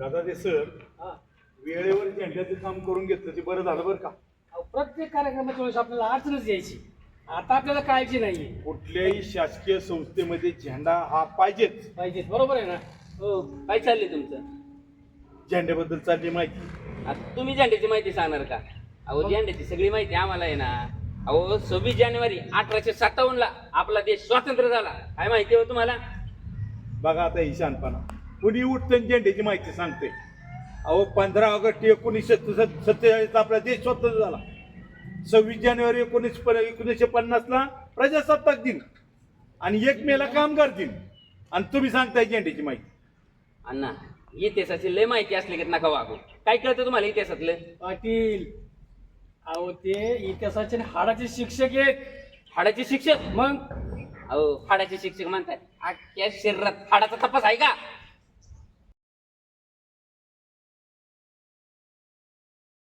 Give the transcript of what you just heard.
Gadade sir हा. वेळेवर झेंड्याचं काम करून घेतलं ते बरं झालं बरं का? अहो, प्रत्येक कार्यक्रमाच्या वेळेस आपल्याला अडचणच यायची. आता आपल्याला काळजी नाहीये. कुठल्याही शासकीय संस्थेमध्ये झेंडा हा पाहिजेच. पाहिजे बरोबर आहे ना? हो काय चाललंय तुमचं? झेंड्याबद्दल चालली माहिती. आता तुम्ही झेंड्याची माहिती सांगणार का? अहो झेंड्याची सगळी माहिती आम्हाला आहे ना. अहो सव्वीस जानेवारी अठराशे सत्तावन्न ला आपला देश स्वतंत्र झाला. काय माहिती हो तुम्हाला? बघा आता ही शानपणा. कुणी उठतं झेंड्याची माहिती सांगते अहो पंधरा ऑगस्ट एकोणीसशे सत्तेचाळीस आपला देश स्वतंत्र झाला. सव्वीस जानेवारी एकोणीस एकोणीसशे पन्नासला प्रजासत्ताक दिन आणि एक मेला कामगार दिन. आणि तुम्ही सांगताय झेंड्याची माहिती. अण्णा इतिहासाची लय माहिती असली की नका वागू. काय कळतं तुम्हाला इतिहासातलं? पाटील अहो ते इतिहासाचे आणि हाडाचे शिक्षक आहेत. हाडाचे शिक्षक? मग? अहो हाडाचे शिक्षक म्हणतात अख्ख्या शरीरात हाडाचा तपास आहे का?